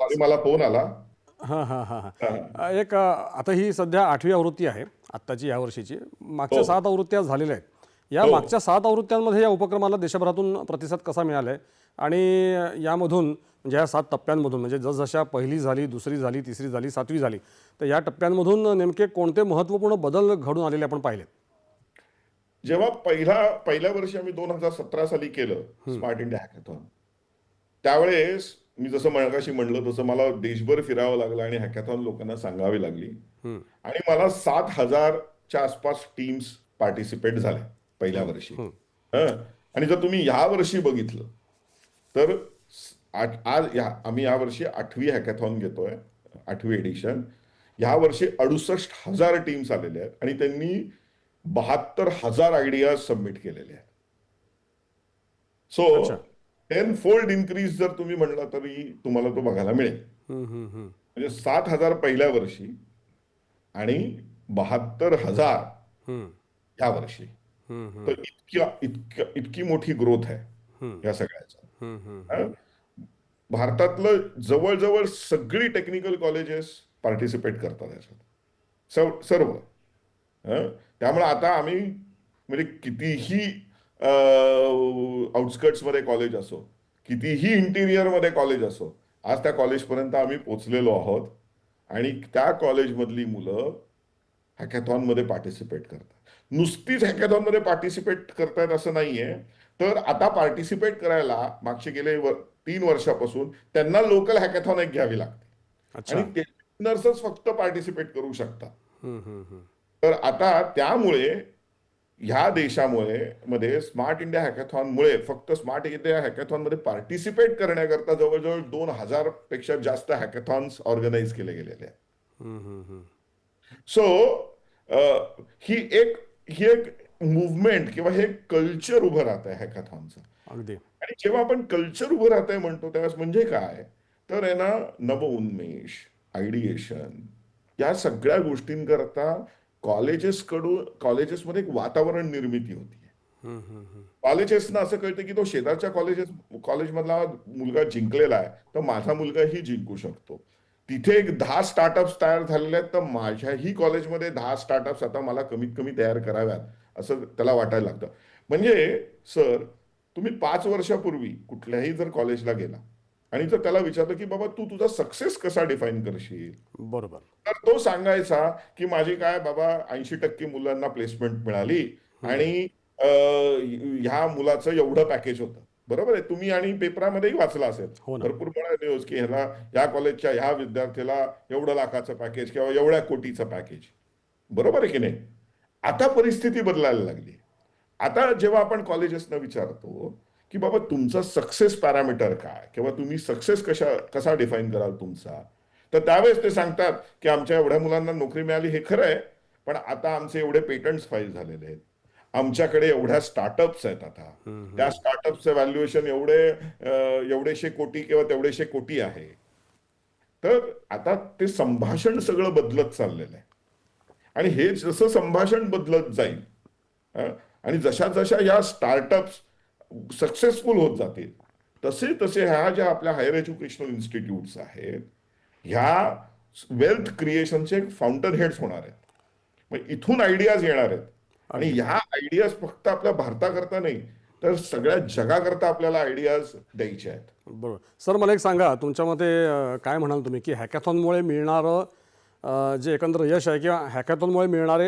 Sorry मला phone आला. हां हां हां हां. एक आता ही सध्या आठवी आवृत्ती आहे आत्ताची या वर्षीची. मागच्या सात आवृत्त्या झालेल्या आहेत. या मागच्या सात आवृत्त्यांमध्ये या उपक्रमाला देशभरातून प्रतिसाद कसा मिळाला आहे आणि यामधून म्हणजे या सात टप्प्यांमधून म्हणजे जसजशा पहिली झाली दुसरी झाली तिसरी झाली सातवी झाली तर या टप्प्यांमधून नेमके कोणते महत्त्वपूर्ण बदल घडून आलेले आपण पाहिलेत? जेव्हा पहिला पहिल्या वर्षी आम्ही दोन हजार सतरा साली केलं स्मार्ट इंडिया हॅकॅथॉन. त्यावेळेस मी जसं मगाशी म्हणलं तसं मला देशभर फिरावं लागलं आणि हॅकॅथॉन लोकांना सांगावी लागली. आणि मला सात हजारच्या आसपास टीम्स पार्टिसिपेट झाल्या पहिल्या वर्षी. हं. आणि जर तुम्ही ह्या वर्षी बघितलं तर आज आम्ही या वर्षी आठवी हॅकॅथॉन घेतोय आठवी एडिशन ह्या वर्षी अडुसष्ट हजार टीम्स आलेल्या आहेत आणि त्यांनी बहात्तर हजार आयडियाज सबमिट केलेले आहेत. सो टेन फोल्ड इन्क्रीज जर तुम्ही म्हणला तरी तुम्हाला तो बघायला मिळेल. म्हणजे सात हजार पहिल्या वर्षी आणि बहात्तर हजार ह्या वर्षी तर इतक्या इतक्या इतकी मोठी ग्रोथ आहे. या सगळ्याचा? भारतातलं जवळजवळ सगळी टेक्निकल कॉलेजेस पार्टिसिपेट करतात याच्यात सर्व हं? त्यामुळे आता आम्ही म्हणजे कितीही आउटस्कर्ट्समध्ये कॉलेज असो कितीही इंटिरियरमध्ये कॉलेज असो आज त्या कॉलेजपर्यंत आम्ही पोचलेलो आहोत आणि त्या कॉलेजमधली मुलं हॅकॅथॉनमध्ये पार्टिसिपेट करतात. नुसतीच हॅकॅथॉनमध्ये पार्टिसिपेट करतायत असं नाहीये तर आता पार्टिसिपेट करायला मागचे गेले वर- तीन वर्षापासून त्यांना लोकल हॅकॅथॉन एक घ्यावी लागते. आणि ते नर्सच फक्त पार्टिसिपेट करू शकतात. तर आता त्यामुळे ह्या देशामुळे मध्ये स्मार्ट इंडिया हॅकॅथॉनमुळे फक्त स्मार्ट इंडिया हॅकॅथॉनमध्ये पार्टिसिपेट करण्याकरता जवळजवळ दोन हजारपेक्षा जास्त हॅकॅथॉन्स ऑर्गनाईज केले गेलेले आहेत. सो ही एक ही एक मुवमेंट किंवा हे कल्चर उभं राहत आहे हॅकॅथॉनचं आणि जेव्हा आपण कल्चर उभं राहत आहे म्हणतो त्यावेळेस म्हणजे काय? तर आहे ना नवउन्मेष आयडिएशन या सगळ्या गोष्टींकरता कॉलेजेस कडून कॉलेजेसमध्ये एक वातावरण निर्मिती होती. कॉलेजेसना असं कळतं की तो शेजारच्या कॉलेजेस कॉलेजमधला मुलगा जिंकलेला आहे तर माझा मुलगाही जिंकू शकतो. तिथे एक दहा स्टार्टअप्स तयार झालेले आहेत तर माझ्याही कॉलेजमध्ये दहा स्टार्टअप्स आता मला कमीत कमी तयार कराव्यात असं त्याला वाटायला लागतं. म्हणजे सर तुम्ही पाच वर्षापूर्वी कुठल्याही जर कॉलेजला गेला आणि जर त्याला विचारलं की बाबा तू तुझा सक्सेस कसा डिफाईन करशील? बरोबर. तर तो सांगायचा की माझी काय बाबा ऐंशी टक्के मुलांना प्लेसमेंट मिळाली आणि ह्या मुलाचं एवढं पॅकेज होतं. बरोबर आहे? तुम्ही आणि पेपरामध्येही वाचला असेल. हो. भरपूर वेळा न्यूज की ह्याला या कॉलेजच्या ह्या विद्यार्थ्याला एवढं लाखाचं पॅकेज किंवा एवढ्या कोटीचं पॅकेज बरोबर आहे की नाही? आता परिस्थिती बदलायला लागली. आता जेव्हा आपण कॉलेजेसना विचारतो की बाबा तुमचा सक्सेस पॅरामीटर काय? किंवा तुम्ही सक्सेस कशा कसा डिफाईन कराल तुमचा? तर त्यावेळेस ते सांगतात की आमच्या एवढ्या मुलांना नोकरी मिळाली हे खरं आहे पण आता आमचे एवढे पेटंट्स फाईल झालेले आहेत. आमच्याकडे एवढ्या स्टार्टअप्स आहेत आता. त्या स्टार्टअपचं व्हॅल्युएशन एवढे एवढेशे कोटी किंवा तेवढेशे कोटी आहे. तर आता ते संभाषण सगळं बदलत चाललेलं आहे. आणि हे जसं संभाषण बदलत जाईल आणि जशा जशा या स्टार्टअप्स सक्सेसफुल होत जातील तसे तसे ह्या ज्या आपल्या हायर एज्युकेशनल इन्स्टिट्यूट्स आहेत ह्या वेल्थ क्रिएशनचे फाउंटन हेड्स होणार आहेत. मग इथून आयडियाज येणार आहेत. आणि ह्या आयडियाज फक्त आपल्या भारताकरता नाही तर सगळ्या जगाकरता आपल्याला आयडियाज द्यायचे आहेत. बरोबर. सर मला एक सांगा तुमच्या मते काय म्हणाल तुम्ही की हॅकॅथॉनमुळे मिळणारं जे एकंदर यश आहे किंवा हॅकॅथॉनमुळे मिळणारे